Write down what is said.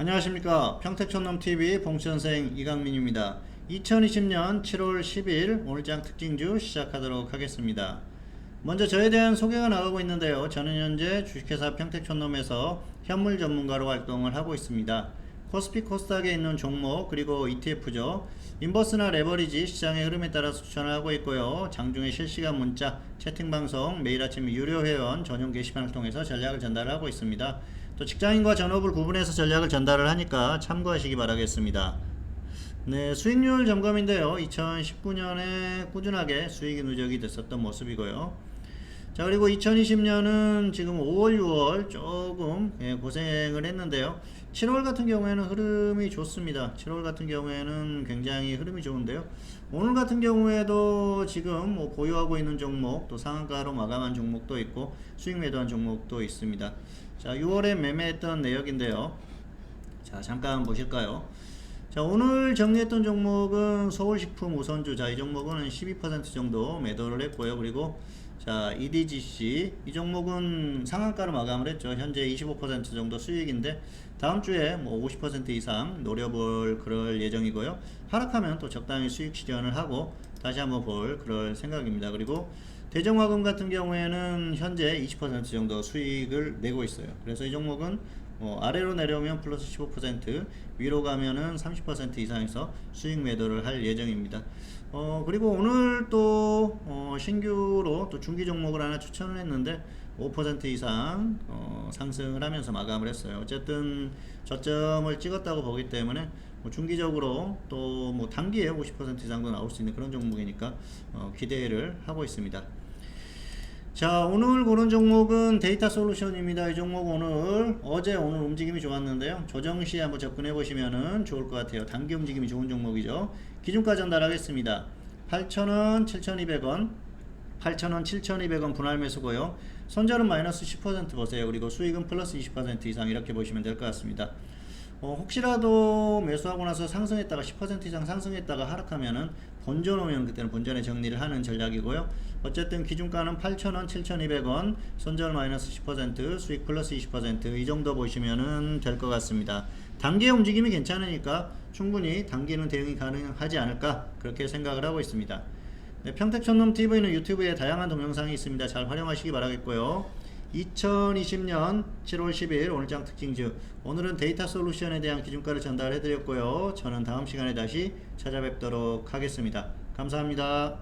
안녕하십니까. 평택촌놈TV 봉천생 이강민입니다. 2020년 7월 10일 오늘장 특징주 시작하도록 하겠습니다. 먼저 저에 대한 소개가 나가고 있는데요. 저는 현재 주식회사 평택촌놈에서 현물 전문가로 활동을 하고 있습니다 코스피 코스닥에 있는 종목 그리고 ETF죠 인버스나 레버리지 시장의 흐름에 따라서 추천을 하고 있고요 장중에 실시간 문자 채팅 방송 매일 아침 유료 회원 전용 게시판을 통해서 전략을 전달하고 있습니다 또 직장인과 전업을 구분해서 전략을 전달을 하니까 참고하시기 바라겠습니다. 네, 수익률 점검인데요. 2019년에 꾸준하게 수익이 누적이 됐었던 모습이고요. 자, 그리고 2020년은 지금 5월, 6월 조금 예, 고생을 했는데요. 7월 같은 경우에는 흐름이 좋습니다. 7월 같은 경우에는 굉장히 흐름이 좋은데요. 오늘 같은 경우에도 지금 뭐 보유하고 있는 종목, 또 상한가로 마감한 종목도 있고 수익 매도한 종목도 있습니다. 자, 6월에 매매했던 내역인데요. 자, 잠깐 보실까요? 자, 오늘 정리했던 종목은 서울식품 우선주. 자, 이 종목은 12% 정도 매도를 했고요. 그리고 자, EDGC. 이 종목은 상한가로 마감을 했죠. 현재 25% 정도 수익인데, 다음 주에 뭐 50% 이상 노려볼 그럴 예정이고요. 하락하면 또 적당히 수익 실현을 하고, 다시 한번 볼 그럴 생각입니다. 그리고 대정화금 같은 경우에는 현재 20% 정도 수익을 내고 있어요. 그래서 이 종목은 어, 아래로 내려오면 플러스 15% 위로 가면은 30% 이상에서 수익 매도를 할 예정입니다. 어, 그리고 오늘 또 어, 신규로 또 중기 종목을 하나 추천을 했는데 5% 이상 어, 상승을 하면서 마감을 했어요. 어쨌든 저점을 찍었다고 보기 때문에 뭐 중기적으로 또 뭐 단기에 50% 이상도 나올 수 있는 그런 종목이니까 어, 기대를 하고 있습니다. 자 오늘 고른 종목은 데이터 솔루션입니다. 이 종목 오늘 어제 오늘 움직임이 좋았는데요. 조정 시에 한번 접근해 보시면은 좋을 것 같아요. 단기 움직임이 좋은 종목이죠. 기준가 전달하겠습니다. 8,000원, 7,200원, 8,000원, 7,200원 분할 매수고요. 손절은 마이너스 10% 보세요. 그리고 수익은 플러스 20% 이상 이렇게 보시면 될 것 같습니다. 어, 혹시라도 매수하고 나서 상승했다가 10% 이상 상승했다가 하락하면은 본전 오면 그때는 본전에 정리를 하는 전략이고요. 어쨌든 기준가는 8,000원, 7,200원, 손절 마이너스 10%, 수익 플러스 20%이 정도 보시면은 될 것 같습니다. 단기의 움직임이 괜찮으니까 충분히 단기는 대응이 가능하지 않을까 그렇게 생각을 하고 있습니다. 네, 평택촌놈 TV는 유튜브에 다양한 동영상이 있습니다. 잘 활용하시기 바라겠고요. 2020년 7월 10일 오늘장 특징주 오늘은 데이터 솔루션에 대한 기준가를 전달해 드렸고요. 저는 다음 시간에 다시 찾아뵙도록 하겠습니다. 감사합니다.